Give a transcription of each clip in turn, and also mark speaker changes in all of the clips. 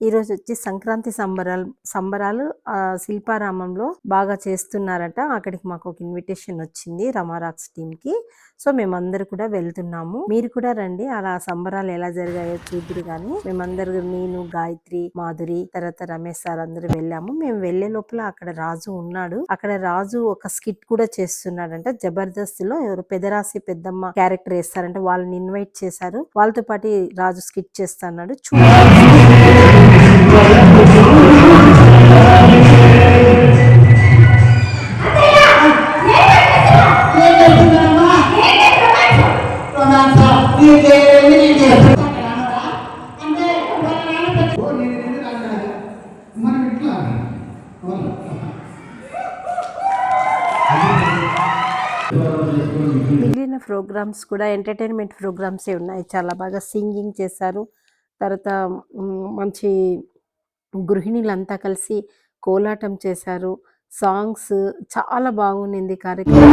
Speaker 1: ఈరోజు వచ్చి సంక్రాంతి సంబరాలు సంబరాలు శిల్పారామంలో బాగా చేస్తున్నారట. అక్కడికి మాకు ఒక ఇన్విటేషన్ వచ్చింది రమారాక్స్ టీంకి సో, మేమందరూ కూడా వెళ్తున్నాము. మీరు కూడా రండి. అలా సంబరాలు ఎలా జరిగాయో చూద్దురు కానీ మేమందరూ నేను, గాయత్రి, మాధురి, తర్వాత రమేష్ సార్ అందరూ వెళ్ళాము. మేము వెళ్ళే లోపల అక్కడ రాజు ఉన్నాడు. అక్కడ రాజు ఒక స్కిట్ కూడా చేస్తున్నాడంట. జబర్దస్త్‌లో ఎవరు పెదరాసి పెద్దమ్మ క్యారెక్టర్ వేస్తారంటే వాళ్ళని ఇన్వైట్ చేశారు. వాళ్ళతో పాటు రాజు స్కిట్ చేస్తున్నాడు
Speaker 2: చూడాలి
Speaker 1: మిగిలిన ప్రోగ్రామ్స్ కూడా ఎంటర్టైన్మెంట్ ప్రోగ్రామ్సే ఉన్నాయి. చాలా బాగా సింగింగ్ చేశారు. తర్వాత మంచి గృహిణులంతా కలిసి కోలాటం చేశారు. సాంగ్స్ చాలా బాగుండింది కార్యక్రమం.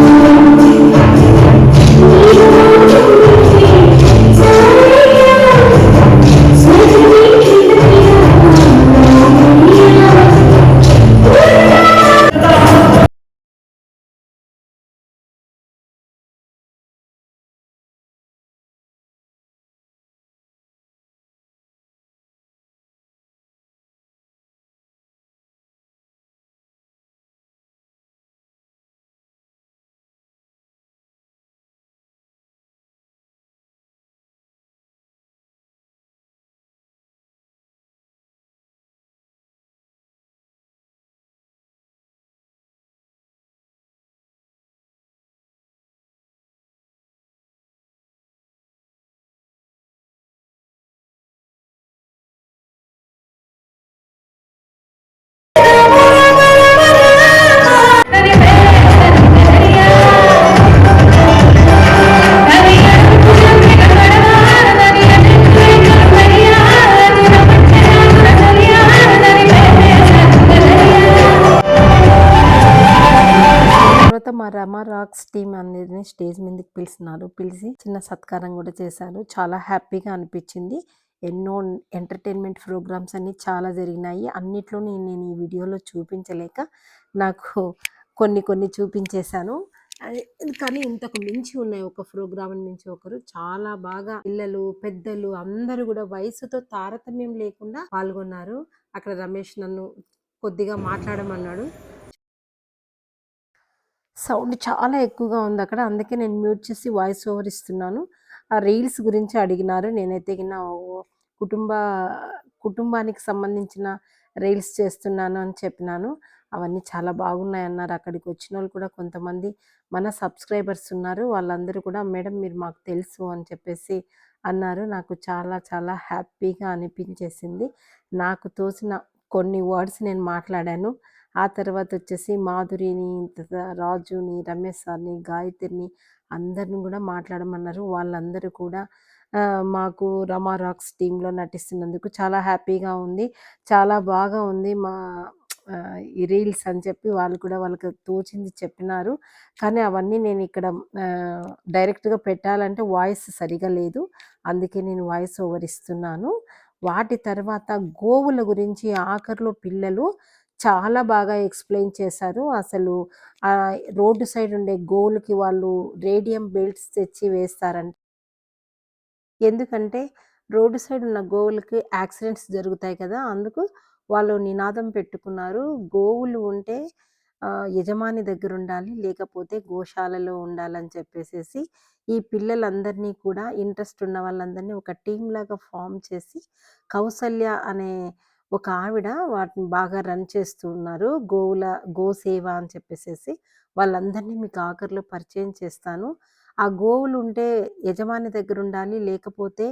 Speaker 1: మా రమా రాక్స్ టీమ్ అనేది స్టేజ్ మీదకి పిలిచినారు. పిలిచి చిన్న సత్కారం కూడా చేశారు. చాలా హ్యాపీగా అనిపించింది. ఎన్నో ఎంటర్టైన్మెంట్ ప్రోగ్రామ్స్ అన్నీ చాలా జరిగినాయి. అన్నిట్లో నేను ఈ వీడియోలో చూపించలేక నాకు కొన్ని కొన్ని చూపించేశాను. కానీ ఇంతకు మించి ఉన్నాయి. ఒక ప్రోగ్రామ్ మించి ఒకరు. చాలా బాగా పిల్లలు, పెద్దలు అందరూ కూడా వయసుతో తారతమ్యం లేకుండా పాల్గొన్నారు. అక్కడ రమేష్ నన్ను కొద్దిగా మాట్లాడమన్నాడు. సౌండ్ చాలా ఎక్కువగా ఉంది అక్కడ అందుకే నేను మ్యూట్ చేసి వాయిస్ ఓవర్ ఇస్తున్నాను. ఆ రీల్స్ గురించి అడిగినారు. నేనైతే నా కుటుంబ కుటుంబానికి సంబంధించిన రీల్స్ చేస్తున్నాను అని చెప్పినాను. అవన్నీ చాలా బాగున్నాయన్నారు. అక్కడికి వచ్చిన వాళ్ళు కూడా కొంతమంది మన సబ్స్క్రైబర్స్ ఉన్నారు. వాళ్ళందరూ కూడా మేడం మీరు మాకు తెలుసు అని చెప్పేసి అన్నారు. నాకు చాలా చాలా హ్యాపీగా అనిపించేసింది. నాకు తోసిన కొన్ని వర్డ్స్ నేను మాట్లాడాను. ఆ తర్వాత వచ్చేసి మాధురిని, రాజుని, రమేష్ సార్‌ని, గాయత్రిని అందరిని కూడా మాట్లాడమన్నారు. వాళ్ళందరూ కూడా మాకు రమా రాక్స్ టీంలో నటిస్తున్నందుకు చాలా హ్యాపీగా ఉంది. చాలా బాగా ఉంది. మా ఈ రీల్స్ అని చెప్పి వాళ్ళు కూడా వాళ్ళకి తోచింది చెప్పినారు. కానీ అవన్నీ నేను ఇక్కడ డైరెక్ట్‌గా పెట్టాలంటే వాయిస్ సరిగా లేదు. అందుకే నేను వాయిస్ ఓవర్ ఇస్తున్నాను. వాటి తర్వాత గోవుల గురించి ఆఖరిలో పిల్లలు చాలా బాగా ఎక్స్‌ప్లెయిన్ చేశారు. అసలు రోడ్డు సైడ్ ఉండే గోవులకి వాళ్ళు రేడియం బెల్ట్స్ తెచ్చి వేస్తారంట. ఎందుకంటే రోడ్డు సైడ్ ఉన్న గోవులకి యాక్సిడెంట్స్ జరుగుతాయి కదా! అందుకు వాళ్ళు నినాదం పెట్టుకున్నారు. గోవులు ఉంటే యజమాని దగ్గర ఉండాలి. లేకపోతే గోశాలలో ఉండాలని చెప్పేసేసి ఈ పిల్లలందరినీ కూడా ఇంట్రెస్ట్ ఉన్న వాళ్ళందరినీ ఒక టీమ్‌లాగా ఫామ్ చేసి కౌసల్య అనే ఒక ఆవిడ వాటిని బాగా రన్ చేస్తూ ఉన్నారు. గోవుల గోసేవ అని చెప్పేసేసి. వాళ్ళందరినీ మీకు ఆఖరిలో పరిచయం చేస్తాను. ఆ గోవులు ఉంటే యజమాని దగ్గర ఉండాలి. లేకపోతే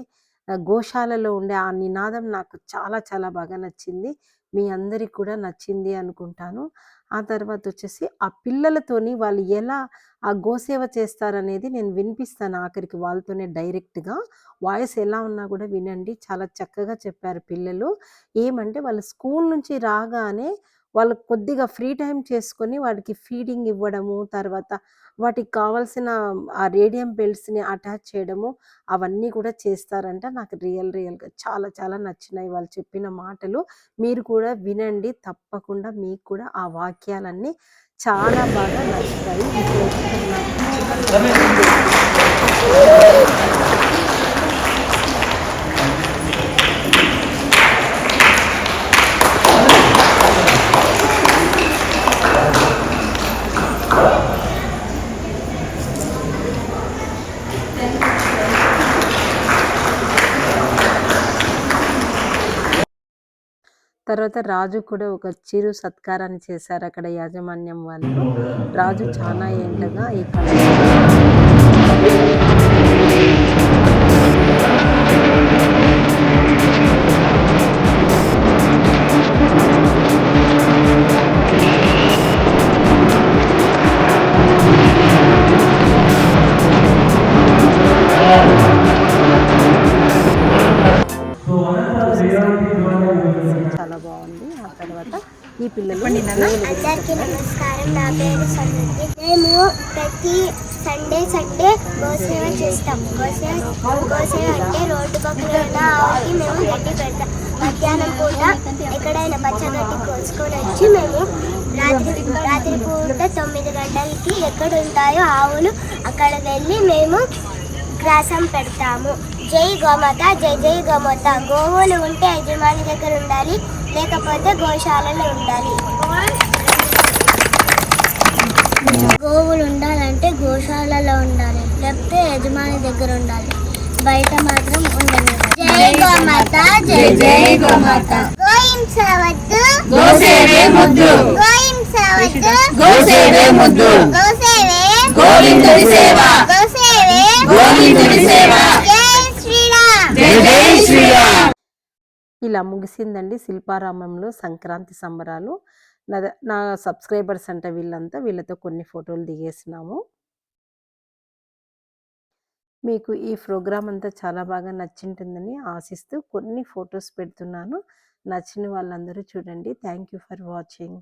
Speaker 1: గోశాలలో ఉండే ఆ నినాదం నాకు చాలా చాలా బాగా నచ్చింది. మీ అందరికి కూడా నచ్చింది అనుకుంటాను. ఆ తర్వాత వచ్చేసి ఆ పిల్లలతోని వాళ్ళు ఎలా ఆ గోసేవ చేస్తారనేది నేను వినిపిస్తాను ఆఖరికి వాళ్ళతోనే డైరెక్ట్‌గా. వాయిస్ ఎలా ఉన్నా కూడా వినండి. చాలా చక్కగా చెప్పారు పిల్లలు. ఏమంటే వాళ్ళు స్కూల్ నుంచి రాగానే వాళ్ళు కొద్దిగా ఫ్రీ టైం చేసుకొని వాటికి ఫీడింగ్ ఇవ్వడము, తర్వాత వాటికి కావాల్సిన ఆ రేడియం బెల్ట్స్‌ని అటాచ్ చేయడము, అవన్నీ కూడా చేస్తారంట. నాకు రియల్ రియల్‌గా చాలా చాలా నచ్చినాయి వాళ్ళు చెప్పిన మాటలు. మీరు కూడా వినండి తప్పకుండా మీకు కూడా ఆ వాక్యాలన్నీ చాలా బాగా నచ్చుతాయి. తర్వాత రాజు కూడా ఒక చిరు సత్కారాన్ని చేశారు అక్కడ యాజమాన్యం వాళ్ళు. రాజు చాలా ఏంటగా ఈ చాలా బాగుంది. ఆ తర్వాత ఈ పిల్లలు
Speaker 2: అందరికీ నమస్కారం. నా పేరు మేము ప్రతి సండే సండే గోసేవ చేస్తాం. గోసేవ గోసేవ అంటే రోడ్డు పక్కన ఉన్న ఆవుకి మేము గడ్డి పెడతాం. మధ్యాహ్నం పూట ఎక్కడైనా పచ్చగడ్డి కోసుకొని వచ్చి మేము రాత్రి రాత్రి పూట తొమ్మిది గంటలకి ఎక్కడ ఉంటాయో ఆవులు అక్కడ వెళ్ళి మేము గ్రాసం పెడతాము. జై గోమాత జై జై గోమాత. గోవులు ఉంటే యజమాని దగ్గర ఉండాలి. లేకపోతే గోశాలలో ఉండాలి. గోవులు ఉండాలంటే గోశాలలో ఉండాలి. లేకపోతే యజమాని దగ్గర ఉండాలి. బయట మాత్రం ఉండదు జై గోమాత జై జై గోమాత. గోహింసవద్దు.
Speaker 3: గోసేవే ముద్దు.
Speaker 2: గోహింసవద్దు.
Speaker 3: గోసేవే ముద్దు.
Speaker 2: గోసేవే.
Speaker 3: గోవిందుడి సేవ.
Speaker 2: గోసేవే.
Speaker 3: గోవిందుడి సేవ
Speaker 2: జై శ్రీరామ్
Speaker 3: జై జై శ్రీరామ్
Speaker 1: ఇలా ముగిసిందండి శిల్పారామంలో సంక్రాంతి సంబరాలు. నా నా సబ్స్క్రైబర్స్ అంటే వీళ్ళంతా. వీళ్ళతో కొన్ని ఫోటోలు దిగేసినాము. మీకు ఈ ప్రోగ్రామ్ అంతా చాలా బాగా నచ్చింటుందని ఆశిస్తూ కొన్ని ఫొటోస్ పెడుతున్నాను. నచ్చిన వాళ్ళందరూ చూడండి. Thank you for watching.